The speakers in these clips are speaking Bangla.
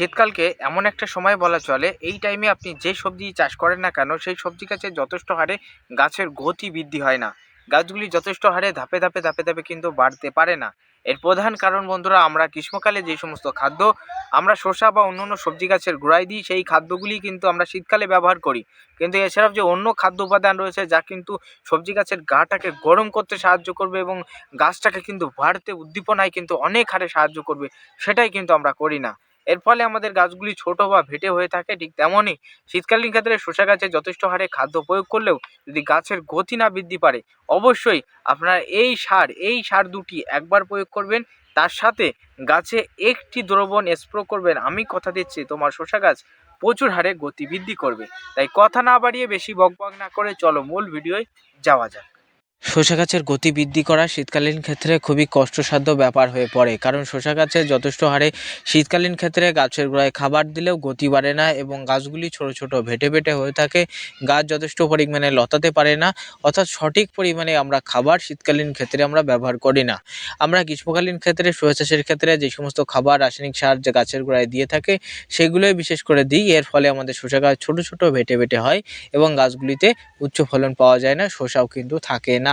শীতকালকে এমন একটা সময় বলা চলে, এই টাইমে আপনি যে সবজি চাষ করেন না কেন, সেই সবজি গাছের যথেষ্ট হারে গাছের গতি বৃদ্ধি হয় না। গাছগুলি যথেষ্ট হারে ধাপে ধাপে ধাপে ধাপে কিন্তু বাড়তে পারে না। এর প্রধান কারণ বন্ধুরা, আমরা গ্রীষ্মকালে যে সমস্ত খাদ্য আমরা শসা বা অন্য অন্য সবজি গাছের গোড়ায় দিই, সেই খাদ্যগুলি কিন্তু আমরা শীতকালে ব্যবহার করি। কিন্তু এছাড়াও যে অন্য খাদ্য উপাদান রয়েছে, যা কিন্তু সবজি গাছের গাটাকে গরম করতে সাহায্য করবে এবং গাছটাকে কিন্তু বাড়তে উদ্দীপনায় কিন্তু অনেক হারে সাহায্য করবে, সেটাই কিন্তু আমরা করি না। এর ফলে আমাদের গাছগুলি ছোট বা ভেটে হয়ে থাকে ঠিক তেমনই শীতকালীন ক্ষেত্রে শসা গাছে যথেষ্ট হারে খাদ্য প্রয়োগ করলেও যদি গাছের গতি না বৃদ্ধি পারে, অবশ্যই আপনারা এই সার এই সার দুটি একবার প্রয়োগ করবেন। তার সাথে গাছে একটি দ্রবণ স্প্রো করবেন। আমি কথা দিচ্ছি, তোমার শসা গাছ প্রচুর হারে গতি বৃদ্ধি করবে। তাই কথা না বাড়িয়ে বেশি বকবক না করে চলো মূল ভিডিওয় যাওয়া যাক। শসা গাছের গতি বৃদ্ধি করা শীতকালীন ক্ষেত্রে খুবই কষ্টসাধ্য ব্যাপার হয়ে পড়ে, কারণ শসা গাছের যথেষ্ট হারে শীতকালীন ক্ষেত্রে গাছের গোড়ায় খাবার দিলেও গতি বাড়ে না এবং গাছগুলি ছোট ছোট, ভেটে ভেটে হয়ে থাকে, গাছ যথেষ্ট পরিমাণে লতাতে পারে না, অর্থাৎ সঠিক পরিমাণে আমরা খাবার শীতকালীন ক্ষেত্রে আমরা ব্যবহার করি না। আমরা গ্রীষ্মকালীন ক্ষেত্রে, শসা চাষের ক্ষেত্রে যে সমস্ত খাবার, রাসায়নিক সার যে গাছের গোড়ায় দিয়ে থাকে, সেগুলোই বিশেষ করে দিই। এর ফলে আমাদের শসা গাছ ছোট ছোট, ভেটে ভেটে হয় এবং গাছগুলিতে উচ্চ ফলন পাওয়া যায় না, শসাও কিন্তু থাকে না।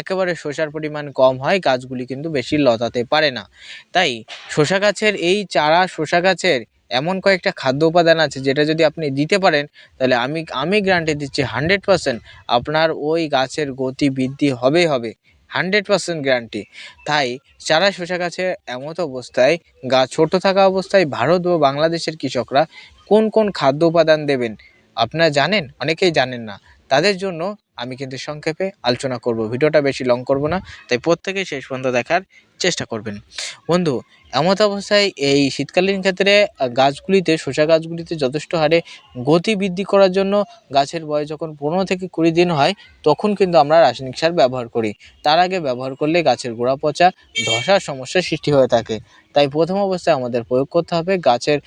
একেবারে শসার পরিমাণ কম হয়, গাছগুলি কিন্তু বেশি লতাতে পারে না। তাই শসা গাছের এই চারা, শসা গাছের এমন কয়েকটা খাদ্য উপাদান আছে যেটা যদি আপনি দিতে পারেন, তাহলে আমি আমি গ্যারান্টি দিচ্ছি হান্ড্রেড পার্সেন্ট আপনার ওই গাছের গতি বৃদ্ধি হবেই হবে। হান্ড্রেড পার্সেন্ট গ্যারান্টি তাই চারা, শসা গাছে এমত অবস্থায় গাছ ছোট থাকা অবস্থায় ভারত ও বাংলাদেশের কৃষকরা কোন কোন খাদ্য উপাদান দেবেন? আপনারা জানেন? অনেকেই জানেন না। তাদের জন্য আমি কিন্তু সংক্ষেপে আলোচনা করব। ভিডিওটা বেশি লং করব না, তাই প্রত্যেকেই শেষ পর্যন্ত দেখার চেষ্টা করবেন। বন্ধু, এমত অবস্থায় এই শীতকালীন ক্ষেত্রে গাছগুলিতে, শসা গাছগুলিতে যথেষ্ট হারে গতি বৃদ্ধি করার জন্য গাছের বয়স যখন পনেরো থেকে কুড়ি দিন হয়, তখন কিন্তু আমরা রাসায়নিক সার ব্যবহার করি। তার আগে ব্যবহার করলে গাছের গোড়া পচা, ধসার সমস্যার সৃষ্টি হয়ে থাকে। তাই প্রথম অবস্থায় আমাদের প্রয়োগ করতে হবে গাছের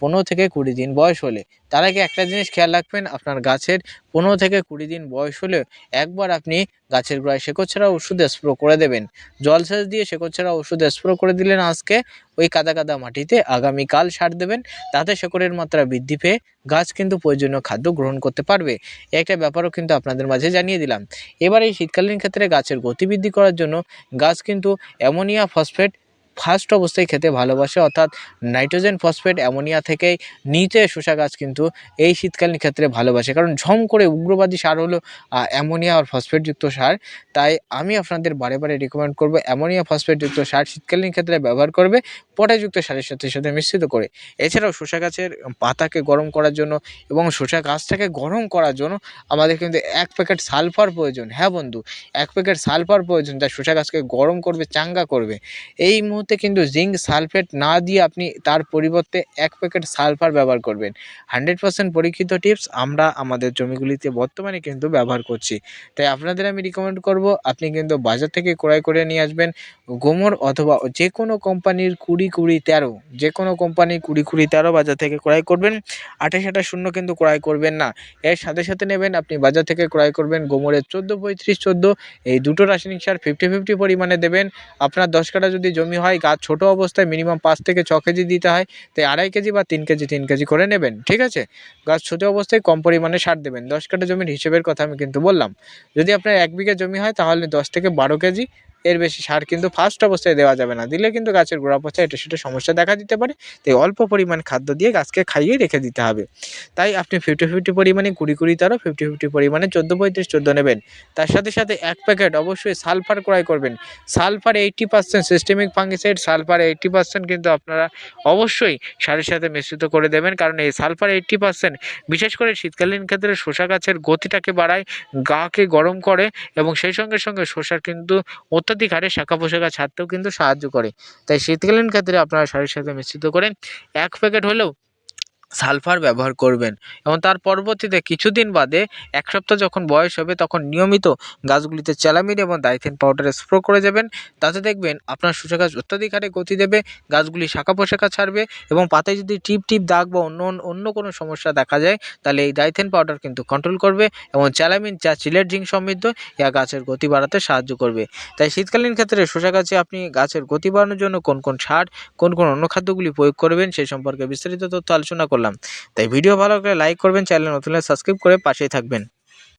পনেরো থেকে কুড়ি দিন বয়স হলে। তার আগে একটা জিনিস খেয়াল রাখবেন, আপনার গাছের পনেরো থেকে কুড়ি দিন বয়স হলে একবার আপনি গাছের গোড়ায় শেকড় ছাড়া ওষুধ স্প্রো করে দেবেন। জল সেচ দিয়ে শেকড় ছাড়া ওষুধ স্প্রো করে দিলেন আজকে, ওই কাদা কাদা মাটিতে আগামীকাল সার দেবেন, তাতে শেকড়ের মাত্রা বৃদ্ধি পেয়ে গাছ কিন্তু প্রয়োজনীয় খাদ্য গ্রহণ করতে পারবে। একটা ব্যাপারও কিন্তু আপনাদের মাঝে জানিয়ে দিলাম। এবার এই শীতকালীন ক্ষেত্রে গাছের গতি বৃদ্ধি করার জন্য গাছ কিন্তু অ্যামোনিয়া, ফসফেট ফার্স্ট অবস্থায় খেতে ভালোবাসে, অর্থাৎ নাইট্রোজেন ফসফেট অ্যামোনিয়া থেকেই নিচে শসা গাছ কিন্তু এই শীতকালীন ক্ষেত্রে ভালোবাসে। কারণ ঝম করে উগ্রবাদী সার হলো অ্যামোনিয়া আর ফসফেটযুক্ত সার। তাই আমি আপনাদের বারে বারে রিকমেন্ড করব, অ্যামোনিয়া ফসফেটযুক্ত সার শীতকালীন ক্ষেত্রে ব্যবহার করবে। পটাশযুক্ত সারের সাথে সাথে মিশ্রিত করে। এছাড়াও শসা গাছের পাতাকে গরম করার জন্য এবং শসা গাছটাকে গরম করার জন্য আমাদের কিন্তু এক প্যাকেট সালফার প্রয়োজন। হ্যাঁ বন্ধু, এক প্যাকেট সালফার প্রয়োজন যা শসা গাছকে গরম করবে, চাঙ্গা করবে। এই মুহূর্তে কিন্তু জিঙ্ক সালফেট না দিয়ে আপনি তার পরিবর্তে এক প্যাকেট সালফার ব্যবহার করবেন। হান্ড্রেড পার্সেন্ট পরীক্ষিত টিপস আমরা আমাদের জমিগুলিতে বর্তমানে কিন্তু ব্যবহার করছি। তাই আপনাদের আমি রিকমেন্ড করব, আপনি কিন্তু বাজার থেকে ক্রয় করে নিয়ে আসবেন। গোমর অথবা যে কোনো কোম্পানির কুড়ি কুড়ি তেরো। যে কোনো কোম্পানি কুড়ি কুড়ি তেরো বাজার থেকে ক্রয় করবেন। আঠাশ আঠাশ শূন্য কিন্তু ক্রয় করবেন না। এর সাথে সাথে নেবেন, আপনি বাজার থেকে ক্রয় করবেন গোমরের চোদ্দ, পঁয়ত্রিশ, চোদ্দ। এই দুটো রাসায়নিক সার ফিফটি ফিফটি পরিমাণে দেবেন। আপনার দশ কাঠা যদি জমি হয় গাছ ছোট অবস্থায় মিনিমাম পাঁচ থেকে ছ কেজি দিতে হয়, তাই আড়াই কেজি বা তিন কেজি তিন কেজি করে নেবেন। ঠিক আছে? গাছ ছোট অবস্থায় কম পরিমাণে সার দেবেন। দশ কাঠা জমির হিসেবের কথা আমি কিন্তু বললাম। যদি আপনার এক বিঘা জমি হয়, তাহলে দশ থেকে বারো কেজি এর বেশি সার কিন্তু ফার্স্ট অবস্থায় দেওয়া যাবে না। দিলে কিন্তু গাছের গোড়া পচা এটা সেটা সমস্যা দেখা দিতে পারে। তাই অল্প পরিমাণ খাদ্য দিয়ে গাছকে খাইয়ে রেখে দিতে হবে। তাই আপনি ফিফটি ফিফটি পরিমাণে কুড়ি কুড়ি তারও ফিফটি ফিফটি পরিমাণে চোদ্দ, পঁয়ত্রিশ, চোদ্দ নেবেন। তার সাথে সাথে এক প্যাকেট অবশ্যই সালফার ক্রয় করবেন। Sulphur eighty percent systemic fungicide sulphur eighty percent কিন্তু আপনারা অবশ্যই সারের সাথে মিশ্রিত করে দেবেন। কারণ এই সালফার এইটটি পার্সেন্ট বিশেষ করে শীতকালীন ক্ষেত্রে শসা গাছের গতিটাকে বাড়ায়, গাকে গরম করে এবং সেই সঙ্গে সঙ্গে শসার কিন্তু অত্যাধিক হারে শাখা পোশাকা ছাড়তেও কিন্তু সাহায্য করে। তাই শীতকালীন ক্ষেত্রে আপনারা শাড়ির সাথে মিশ্রিত করে এক প্যাকেট হলেও সালফার ব্যবহার করবেন। এবং তার পরবর্তীতে কিছুদিন বাদে এক সপ্তাহ যখন বয়স হবে তখন নিয়মিত গাছগুলিতে চ্যালামিন এবং দাইথেন পাউডার স্প্রো করে যাবেন। তাতে দেখবেন আপনার শসা গাছ অত্যাধিক হারে গতি দেবে, গাছগুলি শাখা পোশাখা ছাড়বে এবং পাতায় যদি টিপ টিপ দাগ বা অন্য অন্য কোনো সমস্যা দেখা যায়, তাহলে এই দাইথেন পাউডার কিন্তু কন্ট্রোল করবে এবং চ্যালামিন যা চিলের জিঙ্ক সমৃদ্ধ, ইয়া গাছের গতি বাড়াতে সাহায্য করবে। তাই শীতকালীন ক্ষেত্রে শসা গাছে আপনি গাছের গতি বাড়ানোর জন্য কোন কোন সার, কোন কোন অনুখাদ্যগুলি প্রয়োগ করবেন সেই সম্পর্কে বিস্তারিত তথ্য আলোচনা করলাম। তাই ভিডিও ভালো লাগলে লাইক করবেন চ্যানেল নতুন সাবস্ক্রাইব করে পাশেই থাকবেন।